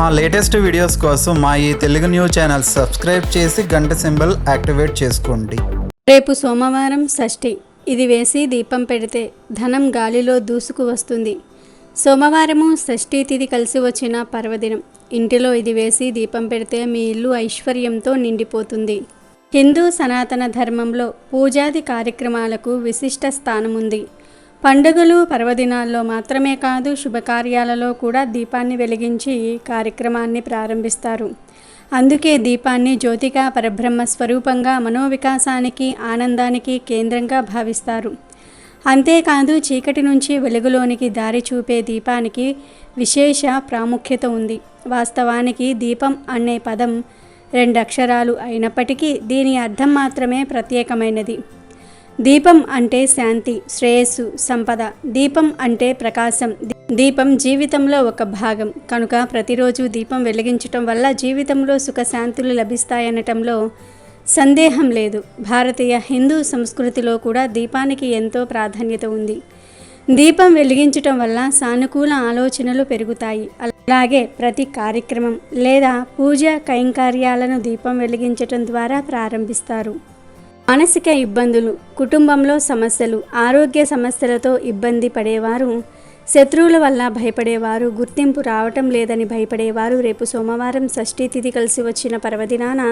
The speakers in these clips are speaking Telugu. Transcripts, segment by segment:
మా లేటెస్ట్ వీడియోస్ కోసం మా ఈ తెలుగు న్యూస్ ఛానల్ సబ్స్క్రైబ్ చేసి గంట సింబల్ యాక్టివేట్ చేసుకోండి. రేపు సోమవారం షష్ఠి. ఇది వేసి దీపం పెడితే ధనం గాలిలో దూసుకు వస్తుంది. సోమవారము షష్ఠీ తిథి కలిసి వచ్చిన పర్వదినం. ఇంటిలో ఇది వేసి దీపం పెడితే మీ ఇల్లు ఐశ్వర్యంతో నిండిపోతుంది. హిందూ సనాతన ధర్మంలో పూజాది కార్యక్రమాలకు విశిష్ట స్థానం ఉంది పండుగలు పర్వదినాల్లో మాత్రమే కాదు శుభకార్యాలలో కూడా దీపాన్ని వెలిగించి కార్యక్రమాన్ని ప్రారంభిస్తారు. అందుకే దీపాన్ని జ్యోతిగా పరబ్రహ్మ స్వరూపంగా మనోవికాసానికి ఆనందానికి కేంద్రంగా భావిస్తారు. అంతేకాదు చీకటి నుంచి వెలుగులోనికి దారి చూపే దీపానికి విశేష ప్రాముఖ్యత ఉంది. వాస్తవానికి దీపం అనే పదం రెండు అక్షరాలు అయినప్పటికీ దీని అర్థం మాత్రమే ప్రత్యేకమైనది. దీపం అంటే శాంతి శ్రేయస్సు సంపద. దీపం అంటే ప్రకాశం. దీపం జీవితంలో ఒక భాగం. కనుక ప్రతిరోజు దీపం వెలిగించటం వల్ల జీవితంలో సుఖశాంతులు లభిస్తాయనటంలో సందేహం లేదు. భారతీయ హిందూ సంస్కృతిలో కూడా దీపానికి ఎంతో ప్రాధాన్యత ఉంది. దీపం వెలిగించటం వల్ల సానుకూల ఆలోచనలు పెరుగుతాయి. అలాగే ప్రతి కార్యక్రమం లేదా పూజ కైంకార్యాలను దీపం వెలిగించటం ద్వారా ప్రారంభిస్తారు. మానసిక ఇబ్బందులు కుటుంబంలో సమస్యలు ఆరోగ్య సమస్యలతో ఇబ్బంది పడేవారు శత్రువుల వల్ల భయపడేవారు గుర్తింపు రావటం లేదని భయపడేవారు. రేపు సోమవారం షష్ఠీ తిథి కలిసి వచ్చిన పర్వదినాన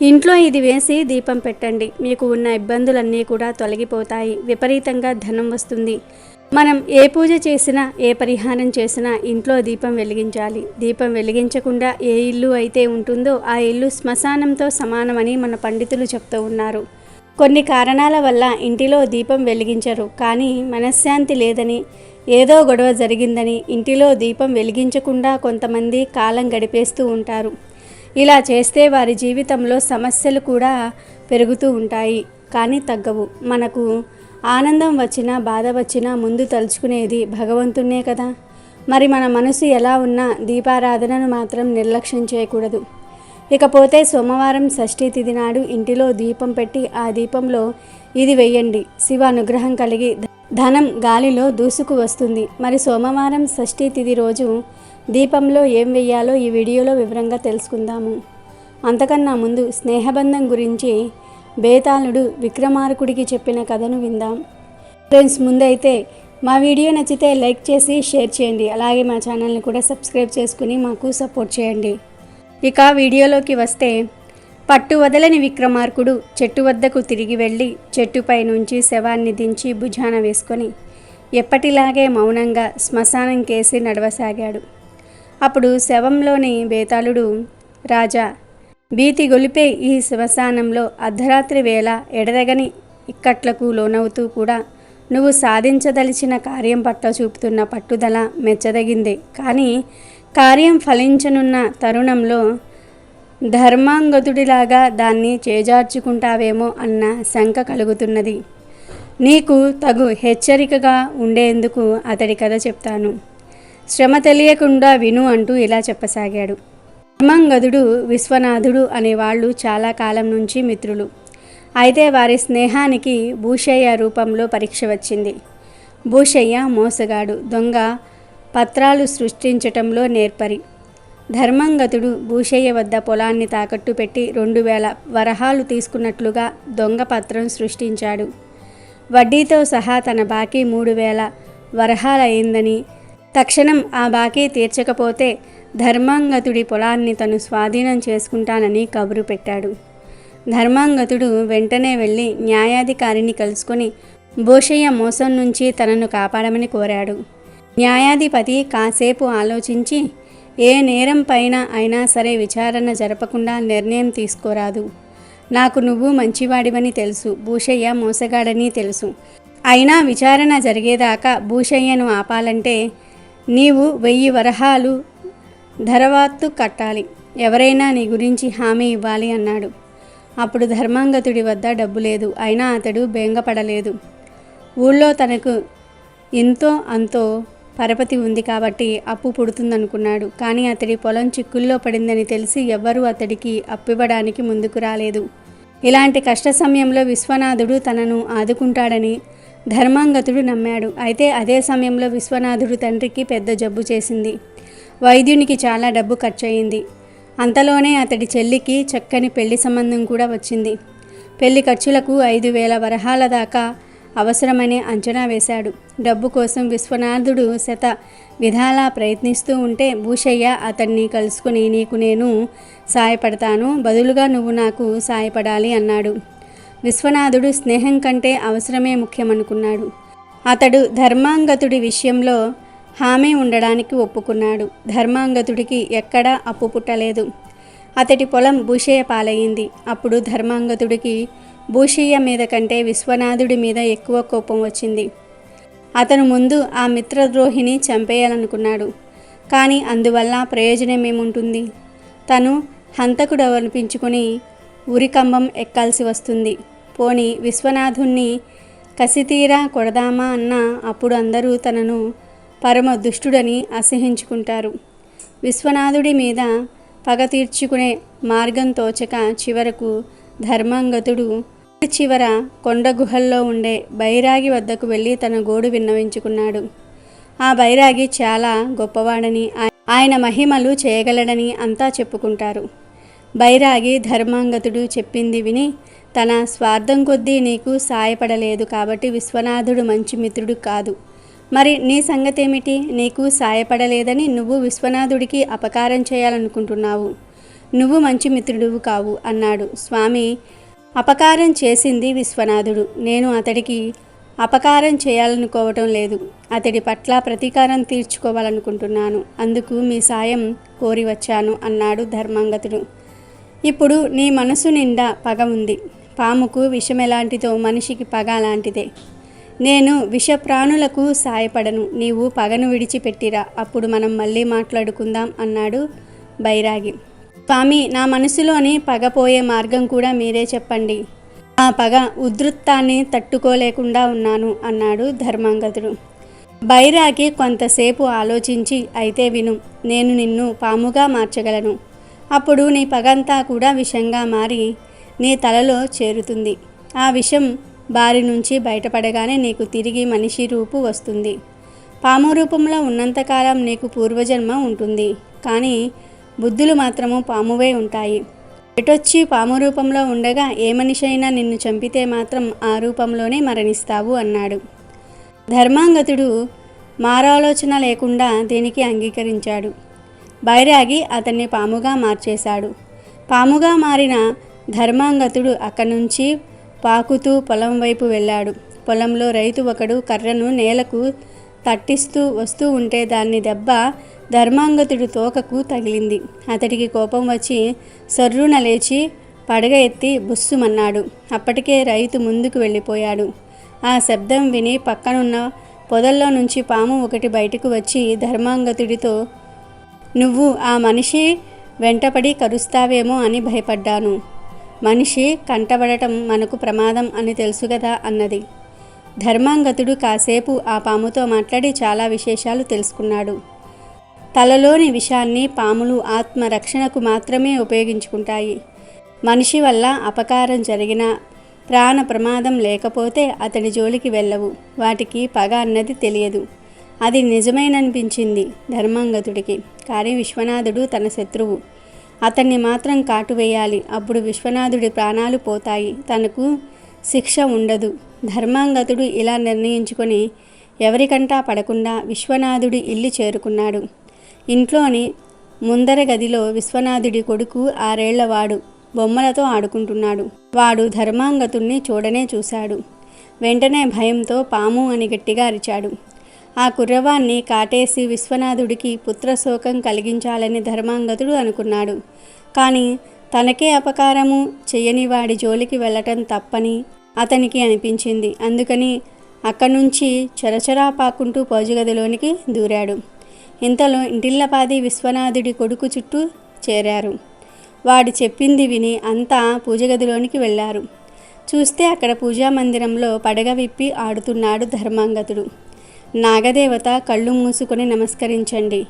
ఇంట్లో ఇది వేసి దీపం పెట్టండి. మీకు ఉన్న ఇబ్బందులన్నీ కూడా తొలగిపోతాయి. విపరీతంగా ధనం వస్తుంది. మనం ఏ పూజ చేసినా ఏ పరిహారం చేసినా ఇంట్లో దీపం వెలిగించాలి. దీపం వెలిగించకుండా ఏ ఇల్లు అయితే ఉంటుందో ఆ ఇల్లు శ్మశానంతో సమానమని మన పండితులు చెప్తూ ఉన్నారు. కొన్ని కారణాల వల్ల ఇంటిలో దీపం వెలిగించరు కానీ మనశ్శాంతి లేదని ఏదో గొడవ జరిగిందని ఇంటిలో దీపం వెలిగించకుండా కొంతమంది కాలం గడిపేస్తూ ఉంటారు. ఇలా చేస్తే వారి జీవితంలో సమస్యలు కూడా పెరుగుతూ ఉంటాయి కానీ తగ్గవు. మనకు ఆనందం వచ్చినా బాధ వచ్చినా ముందు తలుచుకునేది భగవంతున్నే కదా. మరి మన మనసు ఎలా ఉన్నా దీపారాధనను మాత్రం నిర్లక్ష్యం చేయకూడదు. ఇకపోతే సోమవారం షష్ఠీ తిథి నాడు ఇంటిలో దీపం పెట్టి ఆ దీపంలో ఇది వెయ్యండి శివ అనుగ్రహం కలిగి ధనం గాలిలో దూసుకు వస్తుంది. మరి సోమవారం షష్ఠీ తిథి రోజు దీపంలో ఏం వెయ్యాలో ఈ వీడియోలో వివరంగా తెలుసుకుందాము. అంతకన్నా ముందు స్నేహబంధం గురించి బేతాళుడు విక్రమార్కుడికి చెప్పిన కథను విందాం. ఫ్రెండ్స్ ముందైతే మా వీడియో నచ్చితే లైక్ చేసి షేర్ చేయండి. అలాగే మా ఛానల్ని కూడా సబ్స్క్రైబ్ చేసుకుని మాకు సపోర్ట్ చేయండి. ఇక వీడియోలోకి వస్తే పట్టు వదలని విక్రమార్కుడు చెట్టు వద్దకు తిరిగి వెళ్ళి చెట్టుపై నుంచి శవాన్ని దించి భుజాన వేసుకొని ఎప్పటిలాగే మౌనంగా శ్మశానం కేసి నడవసాగాడు. అప్పుడు శవంలోని బేతాళుడు రాజా భీతి గొలిపే ఈ శ్మశానంలో అర్ధరాత్రి వేళ ఎడదగని ఇక్కట్లకు లోనవుతూ కూడా నువ్వు సాధించదలిచిన కార్యం పట్ల చూపుతున్న పట్టుదల మెచ్చదగిందే. కానీ కార్యం ఫలించనున్న తరుణంలో ధర్మాంగతుడిలాగా దాన్ని చేజార్చుకుంటావేమో అన్న శంక కలుగుతున్నది. నీకు తగు హెచ్చరికగా ఉండేందుకు అతడి కథ చెప్తాను. శ్రమ తెలియకుండా విను అంటూ ఇలా చెప్పసాగాడు. ధర్మాంగదుడు విశ్వనాథుడు అనేవాళ్ళు చాలా కాలం నుంచి మిత్రులు. అయితే వారి స్నేహానికి భూషయ్య రూపంలో పరీక్ష వచ్చింది. భూషయ్య మోసగాడు. దొంగ పత్రాలు సృష్టించటంలో నేర్పరి. ధర్మంగతుడు భూషయ్య వద్ద పొలాన్ని తాకట్టు పెట్టి రెండు వేల వరహాలు తీసుకున్నట్లుగా దొంగ పత్రం సృష్టించాడు. వడ్డీతో సహా తన బాకీ మూడు వేల వరహాలయ్యిందని తక్షణం ఆ బాకీ తీర్చకపోతే ధర్మాంగతుడి పొలాన్ని తను స్వాధీనం చేసుకుంటానని కబురు పెట్టాడు. ధర్మాంగతుడు వెంటనే వెళ్ళి న్యాయాధికారిని కలుసుకొని భూషయ్య మోసం నుంచి తనను కాపాడమని కోరాడు. న్యాయాధిపతి కాసేపు ఆలోచించి ఏ నేరం పైన అయినా సరే విచారణ జరపకుండా నిర్ణయం తీసుకోరాదు. నాకు నువ్వు మంచివాడివని తెలుసు భూషయ్య మోసగాడని తెలుసు. అయినా విచారణ జరిగేదాకా భూషయ్యను ఆపాలంటే నీవు వెయ్యి వరహాలు ధరవాత్తు కట్టాలి. ఎవరైనా నీ గురించి హామీ ఇవ్వాలి అన్నాడు. అప్పుడు ధర్మాంగతుడి వద్ద డబ్బు లేదు. అయినా అతడు బెంగపడలేదు. ఊళ్ళో తనకు ఎంతో అంతో పరపతి ఉంది కాబట్టి అప్పు పుడుతుందనుకున్నాడు. కానీ అతడి పొలం చిక్కుల్లో పడిందని తెలిసి ఎవ్వరూ అతడికి అప్పివ్వడానికి ముందుకు రాలేదు. ఇలాంటి కష్ట సమయంలో విశ్వనాథుడు తనను ఆదుకుంటాడని ధర్మాంగతుడు నమ్మాడు. అయితే అదే సమయంలో విశ్వనాథుడు తండ్రికి పెద్ద జబ్బు చేసింది. వైద్యునికి చాలా డబ్బు ఖర్చయింది. అంతలోనే అతడి చెల్లికి చక్కని పెళ్ళి సంబంధం కూడా వచ్చింది. పెళ్ళి ఖర్చులకు ఐదు వేల వరహాల దాకా అవసరమని అంచనా వేశాడు. డబ్బు కోసం విశ్వనాథుడు శత విధాలా ప్రయత్నిస్తూ ఉంటే భూషయ్య అతన్ని కలుసుకుని నీకు నేను సాయపడతాను బదులుగా నువ్వు నాకు సాయపడాలి అన్నాడు. విశ్వనాథుడు స్నేహం కంటే అవసరమే ముఖ్యమనుకున్నాడు. అతడు ధర్మాంగతుడి విషయంలో హామీ ఉండడానికి ఒప్పుకున్నాడు. ధర్మాంగతుడికి ఎక్కడా అప్పు పుట్టలేదు. అతడి పొలం భూషయ్య పాలయ్యింది. అప్పుడు ధర్మాంగతుడికి భూషయ్య మీద కంటే విశ్వనాథుడి మీద ఎక్కువ కోపం వచ్చింది. అతను ముందు ఆ మిత్రద్రోహిని చంపేయాలనుకున్నాడు. కానీ అందువల్ల ప్రయోజనమేముంటుంది? తను హంతకుడవరనిపించుకొని ఉరికంబం ఎక్కాల్సి వస్తుంది. పోని విశ్వనాథుణ్ణి కసితీరా కొడదామా అన్న అప్పుడు అందరూ తనను పరమ దుష్టుడని అసహించుకుంటారు విశ్వనాథుడి మీద పగ తీర్చుకునే మార్గం తోచక చివరకు ధర్మాంగతుడు చివర కొండ గుహల్లో ఉండే బైరాగి వద్దకు వెళ్ళి తన గోడు విన్నవించుకున్నాడు. ఆ బైరాగి చాలా గొప్పవాడని ఆయన మహిమలు చేయగలడని అంతా చెప్పుకుంటారు. బైరాగి ధర్మాంగతుడు చెప్పింది విని తన స్వార్థం కొద్దీ నీకు సాయపడలేదు కాబట్టి విశ్వనాథుడు మంచి మిత్రుడు కాదు. మరి నీ సంగతేమిటి? నీకు సాయపడలేదని నువ్వు విశ్వనాథుడికి అపకారం చేయాలనుకుంటున్నావు. నువ్వు మంచి మిత్రుడువు కావు అన్నాడు. స్వామి అపకారం చేసింది విశ్వనాథుడు. నేను అతడికి అపకారం చేయాలనుకోవటం లేదు. అతడి పట్ల ప్రతీకారం తీర్చుకోవాలనుకుంటున్నాను. అందుకు మీ సాయం కోరి వచ్చాను అన్నాడు ధర్మాంగతుడు. ఇప్పుడు నీ మనసు నిండా పగ ఉంది. పాముకు విషం ఎలాంటిదో మనిషికి పగ అలాంటిదే నేను విషప్రాణులకు సాయపడను. నీవు పగను విడిచిపెట్టిరా. అప్పుడు మనం మళ్ళీ మాట్లాడుకుందాం అన్నాడు బైరాగి. స్వామి నా మనసులోని పగపోయే మార్గం కూడా మీరే చెప్పండి. ఆ పగ ఉధృత్తాన్ని తట్టుకోలేకుండా ఉన్నాను అన్నాడు ధర్మాంగతుడు బైరాకి కొంతసేపు ఆలోచించి అయితే విను నేను నిన్ను పాముగా మార్చగలను. అప్పుడు నీ పగంతా కూడా విషంగా మారి నీ తలలో చేరుతుంది. ఆ విషం బారి నుంచి బయటపడగానే నీకు తిరిగి మనిషి రూపు వస్తుంది. పాము రూపంలో ఉన్నంతకాలం నీకు పూర్వజన్మ ఉంటుంది. కానీ బుద్ధులు మాత్రము పామువే ఉంటాయి. ఎటొచ్చి పాము రూపంలో ఉండగా ఏ మనిషి అయినా నిన్ను చంపితే మాత్రం ఆ రూపంలోనే మరణిస్తావు అన్నాడు. ధర్మాంగతుడు మారాలోచన లేకుండా దీనికి అంగీకరించాడు. బైరాగి అతన్ని పాముగా మార్చేశాడు. పాముగా మారిన ధర్మాంగతుడు అక్కడి నుంచి పాకుతూ పొలం వైపు వెళ్ళాడు. పొలంలో రైతు ఒకడు కర్రను నేలకు తట్టిస్తూ వస్తూ ఉంటే దాన్ని దెబ్బ ధర్మాంగతుడి తోకకు తగిలింది. అతడికి కోపం వచ్చి సర్రున లేచి పడగ ఎత్తి బుస్సుమన్నాడు. అప్పటికే రైతు ముందుకు వెళ్ళిపోయాడు. ఆ శబ్దం విని పక్కనున్న పొదల్లో నుంచి పాము ఒకటి బయటకు వచ్చి ధర్మాంగతుడితో నువ్వు ఆ మనిషి వెంటపడి కరుస్తావేమో అని భయపడ్డాను. మనిషి కంటబడటం మనకు ప్రమాదం అని తెలుసు కదా అన్నది. ధర్మాంగతుడు కాసేపు ఆ పాముతో మాట్లాడి చాలా విశేషాలు తెలుసుకున్నాడు. తలలోని విషాన్ని పాములు ఆత్మ రక్షణకు మాత్రమే ఉపయోగించుకుంటాయి. మనిషి వల్ల అపకారం జరిగినా ప్రాణ ప్రమాదం లేకపోతే అతడి జోలికి వెళ్ళవు. వాటికి పగ అన్నది తెలియదు. అది నిజమేననిపించింది ధర్మాంగతుడికి. కానీ విశ్వనాథుడు తన శత్రువు. అతన్ని మాత్రం కాటువేయాలి అప్పుడు విశ్వనాథుడి ప్రాణాలు పోతాయి. తనకు శిక్ష ఉండదు. ధర్మాంగతుడు ఇలా నిర్ణయించుకొని ఎవరికంటా పడకుండా విశ్వనాథుడి ఇల్లు చేరుకున్నాడు. ఇంట్లోని ముందర గదిలో విశ్వనాథుడి కొడుకు ఆరేళ్ళవాడు బొమ్మలతో ఆడుకుంటున్నాడు. వాడు ధర్మాంగతుణ్ణి చూడనే చూశాడు. వెంటనే భయంతో పాము అని గట్టిగా అరిచాడు. ఆ కుర్రవాన్ని కాటేసి విశ్వనాథుడికి పుత్రశోకం కలిగించాలని ధర్మాంగతుడు అనుకున్నాడు. కానీ తనకే అపకారము చెయ్యని వాడి జోలికి వెళ్ళటం తప్పని అతనికి అనిపించింది. అందుకని అక్కడి నుంచి చరచరా పాకుంటూ పోజుగదిలోనికి దూరాడు. ఇంతలో ఇంటిల్లపాది విశ్వనాథుడి కొడుకు చుట్టూ చేరారు. వాడు చెప్పింది విని అంతా పూజగదిలోనికి వెళ్ళారు. చూస్తే అక్కడ పూజా మందిరంలో పడగ విప్పి ఆడుతున్నాడు ధర్మాంగతుడు. నాగదేవత కళ్ళు మూసుకొని నమస్కరించండి.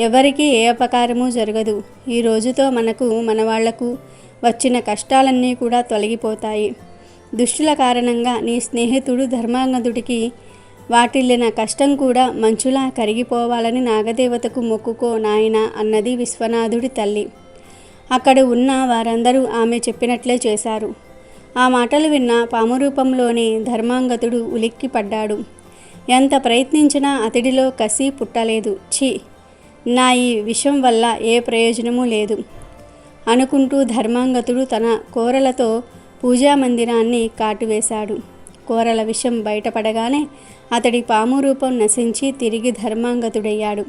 ఎవరికి ఏ అపకారము జరగదు. ఈ రోజుతో మనకు మన వాళ్ళకు వచ్చిన కష్టాలన్నీ కూడా తొలగిపోతాయి. దుష్టుల కారణంగా నీ స్నేహితుడు ధర్మాంగదుడికి వాటిల్లిన కష్టం కూడా మంచులా కరిగిపోవాలని నాగదేవతకు మొక్కుకో నాయన అన్నది విశ్వనాథుడి తల్లి. అక్కడ ఉన్న వారందరూ ఆమె చెప్పినట్లే చేశారు. ఆ మాటలు విన్న పామురూపంలోని ధర్మాంగతుడు ఉలిక్కి పడ్డాడు. ఎంత ప్రయత్నించినా అతడిలో కసి పుట్టలేదు. ఛీ! నా ఈ విషం వల్ల ఏ ప్రయోజనమూ లేదు. అనుకుంటూ ధర్మాంగతుడు తన కోరలతో పూజా మందిరాన్ని కాటువేశాడు. కోరల విషం బయటపడగానే అతడి పాము రూపం నశించి తిరిగి ధర్మాంగతుడయ్యాడు.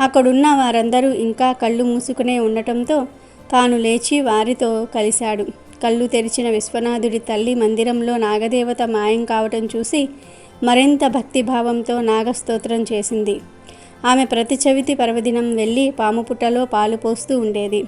అక్కడున్న వారందరూ ఇంకా కళ్ళు మూసుకునే ఉండటంతో తాను లేచి వారితో కలిశాడు. కళ్ళు తెరిచిన విశ్వనాథుడి తల్లి మందిరంలో నాగదేవత మాయం కావటం చూసి మరింత భక్తిభావంతో నాగస్తోత్రం చేసింది. ఆమె ప్రతి చవితి పర్వదినం వెళ్ళి పాము పుట్టలో పాలు పోస్తూ ఉండేది.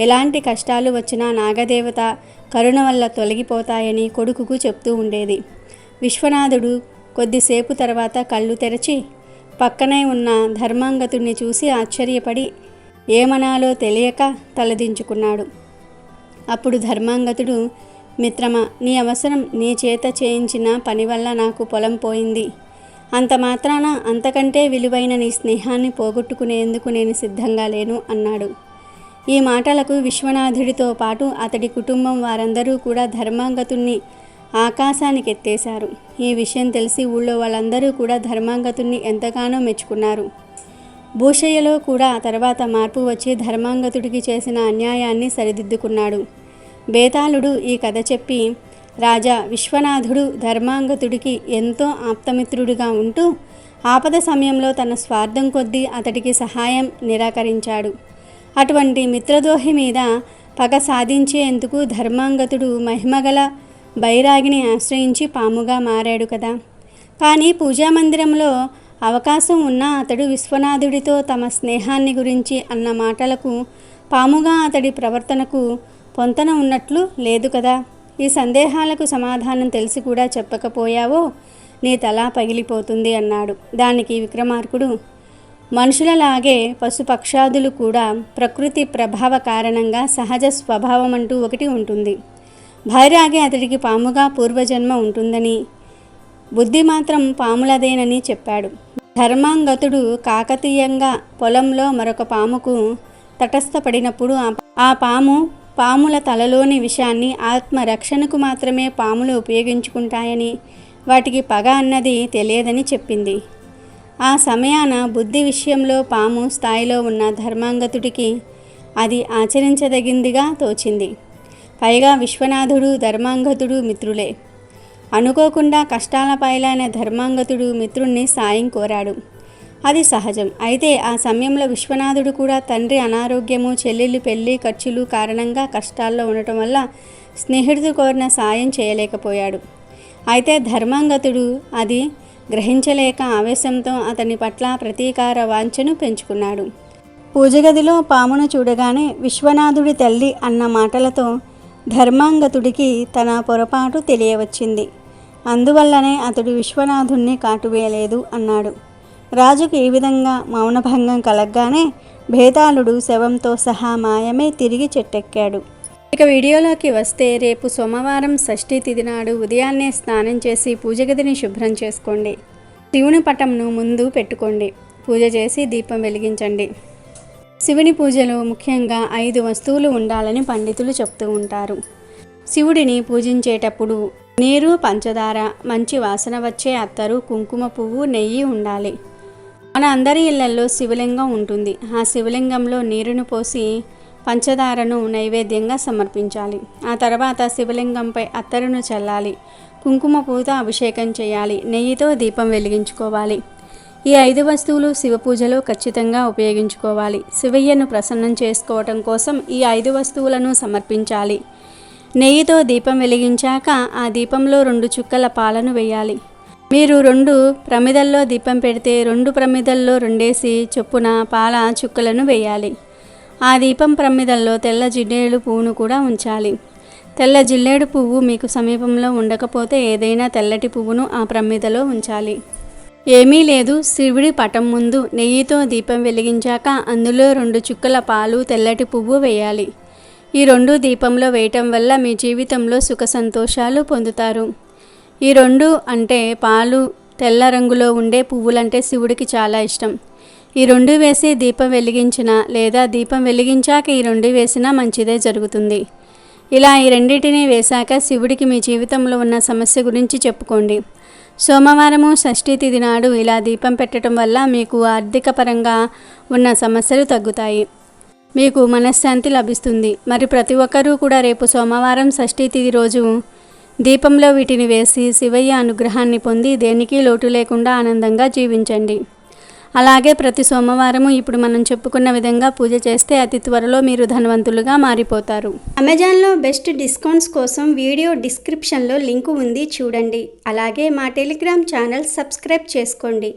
ఎలాంటి కష్టాలు వచ్చినా నాగదేవత కరుణ వల్ల తొలగిపోతాయని కొడుకుకు చెప్తూ ఉండేది. విశ్వనాథుడు కొద్దిసేపు తర్వాత కళ్ళు తెరచి పక్కనే ఉన్న ధర్మాంగతుణ్ణి చూసి ఆశ్చర్యపడి ఏమనాలో తెలియక తలదించుకున్నాడు. అప్పుడు ధర్మాంగతుడు మిత్రమా నీ అవసరం నీ చేత చేయించిన పని వల్ల నాకు పొలం పోయింది. అంత మాత్రాన అంతకంటే విలువైన నీ స్నేహాన్ని పోగొట్టుకునేందుకు నేను సిద్ధంగా లేను అన్నాడు. ఈ మాటలకు విశ్వనాథుడితో పాటు అతడి కుటుంబం వారందరూ కూడా ధర్మాంగతుణ్ణి ఆకాశానికి ఎత్తేశారు ఈ విషయం తెలిసి ఊళ్ళో వాళ్ళందరూ కూడా ధర్మాంగతుణ్ణి ఎంతగానో మెచ్చుకున్నారు. భూషయ్యలో కూడా తర్వాత మార్పు వచ్చి ధర్మాంగతుడికి చేసిన అన్యాయాన్ని సరిదిద్దుకున్నాడు. బేతాళుడు ఈ కథ చెప్పి రాజా విశ్వనాథుడు ధర్మాంగతుడికి ఎంతో ఆప్తమిత్రుడిగా ఉంటూ ఆపద సమయంలో తన స్వార్థం కొద్దీ అతడికి సహాయం నిరాకరించాడు. అటువంటి మిత్రదోహి మీద పగ సాధించేందుకు ధర్మాంగతుడు మహిమగల బైరాగిని ఆశ్రయించి పాముగా మారాడు కదా. కానీ పూజామందిరంలో అవకాశం ఉన్న అతడు విశ్వనాథుడితో తమ స్నేహాన్ని గురించి అన్న మాటలకు పాముగా అతడి ప్రవర్తనకు పొంతన ఉన్నట్లు లేదు కదా. ఈ సందేహాలకు సమాధానం తెలిసి కూడా చెప్పకపోయావో నీ తల పగిలిపోతుంది అన్నాడు. దానికి విక్రమార్కుడు మనుషులలాగే పశుపక్షాదులు కూడా ప్రకృతి ప్రభావ కారణంగా సహజ స్వభావం అంటూ ఒకటి ఉంటుంది. భైరాగి అతడికి పాముగా పూర్వజన్మ ఉంటుందని బుద్ధి మాత్రం పాములదేనని చెప్పాడు. ధర్మాంగతుడు కాకతీయంగా పొలంలో మరొక పాముకు తటస్థపడినప్పుడు ఆ- ఆ పాము పాముల తలలోని విషాన్ని ఆత్మరక్షణకు మాత్రమే పాములు ఉపయోగించుకుంటాయని వాటికి పగ అన్నది తెలియదని చెప్పింది. ఆ సమయాన బుద్ధి విషయంలో పాము స్థాయిలో ఉన్న ధర్మాంగతుడికి అది ఆచరించదగిందిగా తోచింది. పైగా విశ్వనాథుడు ధర్మాంగతుడు మిత్రులే. అనుకోకుండా కష్టాల పైలైన ధర్మాంగతుడు మిత్రుణ్ణి సాయం కోరాడు. అది సహజం. అయితే ఆ సమయంలో విశ్వనాథుడు కూడా తండ్రి అనారోగ్యము చెల్లెళ్ళు పెళ్ళి ఖర్చులు కారణంగా కష్టాల్లో ఉండటం వల్ల స్నేహితుడు కోరిన సాయం చేయలేకపోయాడు. అయితే ధర్మాంగతుడు అది గ్రహించలేక ఆవేశంతో అతని పట్ల ప్రతీకార వాంఛను పెంచుకున్నాడు. పూజగదిలో పామును చూడగానే విశ్వనాథుడి తల్లి అన్న మాటలతో ధర్మాంగతుడికి తన పొరపాటు తెలియవచ్చింది. అందువల్లనే అతడు విశ్వనాథుణ్ణి కాటువేయలేదు అన్నాడు. రాజుకు ఈ విధంగా మౌనభంగం కలగ్గానే భేతాళుడు శవంతో సహా మాయమే తిరిగి చెట్టెక్కాడు. ఇక వీడియోలోకి వస్తే రేపు సోమవారం షష్ఠి తిథి నాడు ఉదయాన్నే స్నానం చేసి పూజ గదిని శుభ్రం చేసుకోండి. శివుని పటంను ముందు పెట్టుకోండి. పూజ చేసి దీపం వెలిగించండి. శివుని పూజలో ముఖ్యంగా ఐదు వస్తువులు ఉండాలని పండితులు చెప్తూ ఉంటారు. శివుడిని పూజించేటప్పుడు నీరు పంచదార మంచి వాసన వచ్చే అత్తరు కుంకుమ పువ్వు నెయ్యి ఉండాలి. మన అందరి ఇళ్ళలో శివలింగం ఉంటుంది. ఆ శివలింగంలో నీరును పోసి పంచదారను నైవేద్యంగా సమర్పించాలి. ఆ తర్వాత శివలింగంపై అత్తరును చల్లాలి. కుంకుమ పూత అభిషేకం చేయాలి. నెయ్యితో దీపం వెలిగించుకోవాలి. ఈ ఐదు వస్తువులు శివ పూజలో ఖచ్చితంగా ఉపయోగించుకోవాలి. శివయ్యను ప్రసన్నం చేసుకోవటం కోసం ఈ ఐదు వస్తువులను సమర్పించాలి. నెయ్యితో దీపం వెలిగించాక ఆ దీపంలో రెండు చుక్కల పాలను వేయాలి. మీరు రెండు ప్రమిదల్లో దీపం పెడితే రెండు ప్రమిదల్లో రెండేసి చొప్పున పాల చుక్కలను వేయాలి. ఆ దీపం ప్రమిదల్లో తెల్ల జిల్లేడు పువ్వును కూడా ఉంచాలి. తెల్ల జిల్లేడు పువ్వు మీకు సమీపంలో ఉండకపోతే ఏదైనా తెల్లటి పువ్వును ఆ ప్రమిదలో ఉంచాలి. ఏమీ లేదు శివుడి పటం ముందు నెయ్యితో దీపం వెలిగించాక అందులో రెండు చుక్కల పాలు తెల్లటి పువ్వు వేయాలి. ఈ రెండు దీపంలో వేయటం వల్ల మీ జీవితంలో సుఖ సంతోషాలు పొందుతారు. ఈ రెండు అంటే పాలు తెల్ల రంగులో ఉండే పువ్వులంటే శివుడికి చాలా ఇష్టం. ఈ రెండు వేసి దీపం వెలిగించినా లేదా దీపం వెలిగించాక ఈ రెండు వేసినా మంచిదే జరుగుతుంది. ఇలా ఈ రెండింటిని వేశాక శివుడికి మీ జీవితంలో ఉన్న సమస్య గురించి చెప్పుకోండి. సోమవారము షష్ఠి తిథి నాడు ఇలా దీపం పెట్టడం వల్ల మీకు ఆర్థిక పరంగా ఉన్న సమస్యలు తగ్గుతాయి. మీకు మనశ్శాంతి లభిస్తుంది. మరి ప్రతి ఒక్కరూ కూడా రేపు సోమవారం షష్ఠీ తిథి రోజు దీపంలో వీటిని వేసి శివయ్య అనుగ్రహాన్ని పొంది దేనికి లోటు లేకుండా ఆనందంగా జీవించండి. అలాగే ప్రతి సోమవారము ఇప్పుడు మనం చెప్పుకున్న విధంగా పూజ చేస్తే అతి త్వరలో మీరు ధనవంతులుగా మారిపోతారు. అమెజాన్లో బెస్ట్ డిస్కౌంట్స్ కోసం వీడియో డిస్క్రిప్షన్లో లింకు ఉంది చూడండి. అలాగే మా టెలిగ్రామ్ ఛానల్ సబ్స్క్రైబ్ చేసుకోండి.